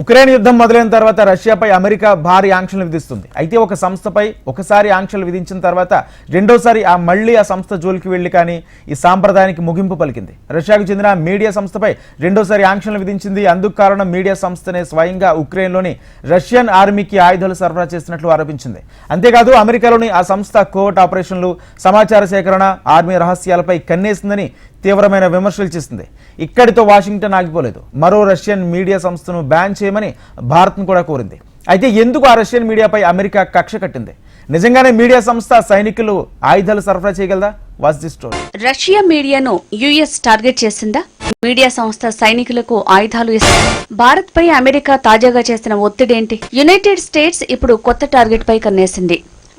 Ukraine యుద్ధం మొదలైన తర్వాత రష్యాపై అమెరికా భారీ ఆంక్షలు విధిస్తుంది. అయితే ఒక సంస్థపై ఒకసారి ఆంక్షలు విధించిన తర్వాత రెండోసారి ఆ మళ్ళీ ఆ సంస్థ జోలికి వెళ్ళి కానీ ఈ సాంప్రదాయానికి ముగింపు పలికింది. రష్యాకు చెందిన మీడియా సంస్థపై రెండోసారి ఆంక్షలు విధించింది. అందుకు కారణం మీడియా సంస్థనే స్వయంగా ఉక్రెయిన్లోని రష్యన్ ఆర్మీకి ఆయుధాలు సరఫరా చేసినట్లు ఆరోపించింది. అంతేకాదు అమెరికాలోని ఆ సంస్థ కోవర్ట్ ఆపరేషన్లు సమాచార సేకరణ ఆర్మీ రహస్యాలపై కన్నేసిందని తీవ్రమైన విమర్శలు చేసింది. ఇక్కడితో వాషింగ్టన్ ఆగిపోలేదు. మరో రష్యన్ మీడియా సంస్థను బ్యాన్ చేయమని భారత్ను కూడా కోరింది. అయితే ఎందుకు ఆ రష్యన్ మీడియాపై అమెరికా కక్ష కట్టింది? నిజంగానే మీడియా సంస్థ సైనికులు ఆయుధాలు సరఫరా చేయగలదా? వాస్ ది స్టోరీ రష్యా మీడియాను యుఎస్ టార్గెట్ చేసిందా? మీడియా సంస్థ సైనికులకు ఆయుధాలు ఇస్తుంది భారత్ పై అమెరికా తాజాగా చేసిన ఒత్తిడేంటి? యునైటెడ్ స్టేట్స్ ఇప్పుడు కొత్త టార్గెట్ పై కన్నేసింది.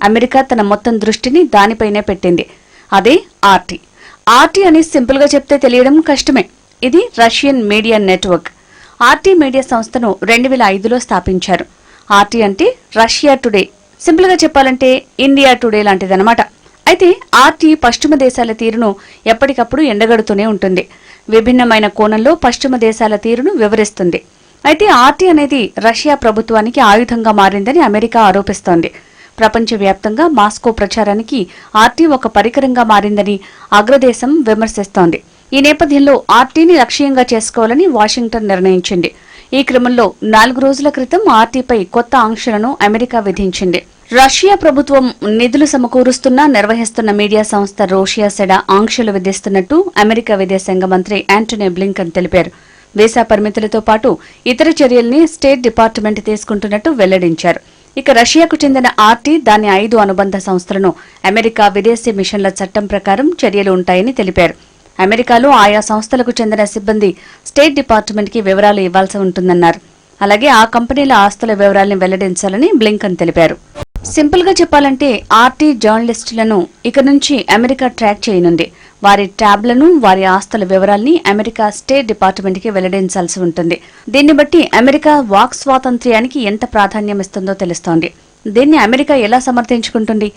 అమెరికా తన మొత్తం దృష్టిని దానిపైనే పెట్టింది. అదే ఆర్టీ. ఆర్టీ అని సింపుల్గా చెప్తే తెలియడం కష్టమే. ఇది Russian media network. RT media సంస్థను రెండు వేల ఐదులో స్థాపించారు. ఆర్టీ అంటే రష్యా టుడే. సింపుల్గా చెప్పాలంటే ఇండియా టుడే లాంటిదన్నమాట. అయితే ఆర్టీ పశ్చిమ దేశాల తీరును ఎప్పటికప్పుడు ఎండగడుతూనే ఉంటుంది. విభిన్నమైన కోణంలో పశ్చిమ దేశాల తీరును వివరిస్తుంది. అయితే ఆర్టీ అనేది రష్యా ప్రభుత్వానికి ఆయుధంగా మారిందని అమెరికా ఆరోపిస్తోంది. ప్రపంచవ్యాప్తంగా మాస్కో ప్రచారానికి ఆర్టీ ఒక పరికరంగా మారిందని అగ్రదేశం విమర్శిస్తోంది. ఈ నేపథ్యంలో ఆర్టీని లక్ష్యంగా చేసుకోవాలని వాషింగ్టన్ నిర్ణయించింది. ఈ క్రమంలో నాలుగు రోజుల క్రితం ఆర్టీపై కొత్త ఆంక్షలను అమెరికా విధించింది. రష్యా ప్రభుత్వం నిధులు సమకూరుస్తున్న నిర్వహిస్తున్న మీడియా సంస్థ రోషియా సెడా ఆంక్షలు విధిస్తున్నట్టు అమెరికా విదేశాంగ మంత్రి యాంటనీ బ్లింకన్ తెలిపారు. వీసా పరిమితులతో పాటు ఇతర చర్యల్ని స్టేట్ డిపార్ట్మెంట్ తీసుకుంటున్నట్టు వెల్లడించారు. ఇక రష్యాకు చెందిన ఆర్టీ దాని ఐదు అనుబంధ సంస్థలను అమెరికా విదేశీ మిషన్ల చట్టం ప్రకారం చర్యలు ఉంటాయని తెలిపారు. అమెరికాలో ఆయా సంస్థలకు చెందిన సిబ్బంది స్టేట్ డిపార్ట్మెంట్కి వివరాలు ఇవ్వాల్సి ఉంటుందన్నారు. అలాగే ఆ కంపెనీల ఆస్తుల వివరాలను వెల్లడించాలని బ్లింకన్ తెలిపారు. సింపుల్గా చెప్పాలంటే ఆర్టీ జర్నలిస్టులను ఇక నుంచి అమెరికా ట్రాక్ చేయనుంది. వారి ట్యాబ్లను వారి ఆస్తుల వివరాల్ని అమెరికా స్టేట్ డిపార్ట్మెంట్కి వెల్లడించాల్సి ఉంటుంది. దీన్ని బట్టి అమెరికా వాక్ స్వాతంత్ర్యానికి ఎంత ప్రాధాన్యం ఇస్తుందో తెలుస్తోంది. దీన్ని అమెరికా ఎలా సమర్థించుకుంటుంది?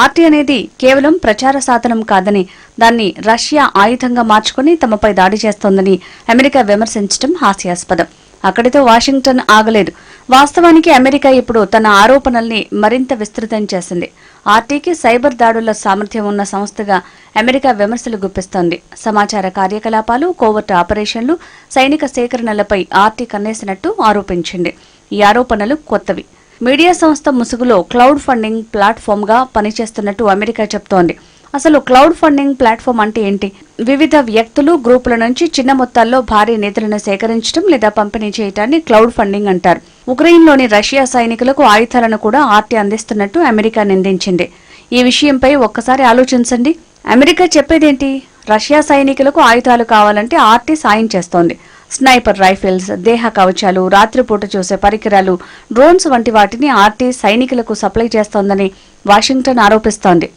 ఆర్టీ అనేది కేవలం ప్రచార సాధనం కాదని దాన్ని రష్యా ఆయుధంగా మార్చుకుని తమపై దాడి చేస్తోందని అమెరికా విమర్శించడం హాస్యాస్పదం. అక్కడితో వాషింగ్టన్ ఆగలేదు. వాస్తవానికి అమెరికా ఇప్పుడు తన ఆరోపణల్ని మరింత విస్తృతం చేసింది. ఆర్టీకి సైబర్ దాడుల సామర్థ్యం ఉన్న సంస్థగా అమెరికా విమర్శలు గుప్పిస్తోంది. సమాచార కార్యకలాపాలు కోవర్ట్ ఆపరేషన్లు సైనిక సేకరణలపై ఆర్టీ కన్నేసినట్టు ఆరోపించింది. ఈ ఆరోపణలు కొత్తవి. మీడియా సంస్థ ముసుగులో క్లౌడ్ ఫండింగ్ ప్లాట్ఫామ్గా పనిచేస్తున్నట్టు అమెరికా చెప్తోంది. అసలు క్లౌడ్ ఫండింగ్ ప్లాట్ఫామ్ అంటే ఏంటి? వివిధ వ్యక్తులు గ్రూపుల నుంచి చిన్న మొత్తాల్లో భారీ నిధులను సేకరించడం లేదా పంపిణీ చేయటాన్ని క్లౌడ్ ఫండింగ్ అంటారు. ఉక్రెయిన్లోని రష్యా సైనికులకు ఆయుధాలను కూడా ఆర్టీ అందిస్తున్నట్టు అమెరికా నిందించింది. ఈ విషయంపై ఒక్కసారి ఆలోచించండి. అమెరికా చెప్పేదేంటి? రష్యా సైనికులకు ఆయుధాలు కావాలంటే ఆర్టీ సాయం చేస్తోంది. స్నైపర్ రైఫిల్స్ దేహ కవచాలు రాత్రిపూట చూసే పరికరాలు డ్రోన్స్ వంటి వాటిని ఆర్టీ సైనికులకు సప్లై చేస్తోందని వాషింగ్టన్ ఆరోపిస్తోంది.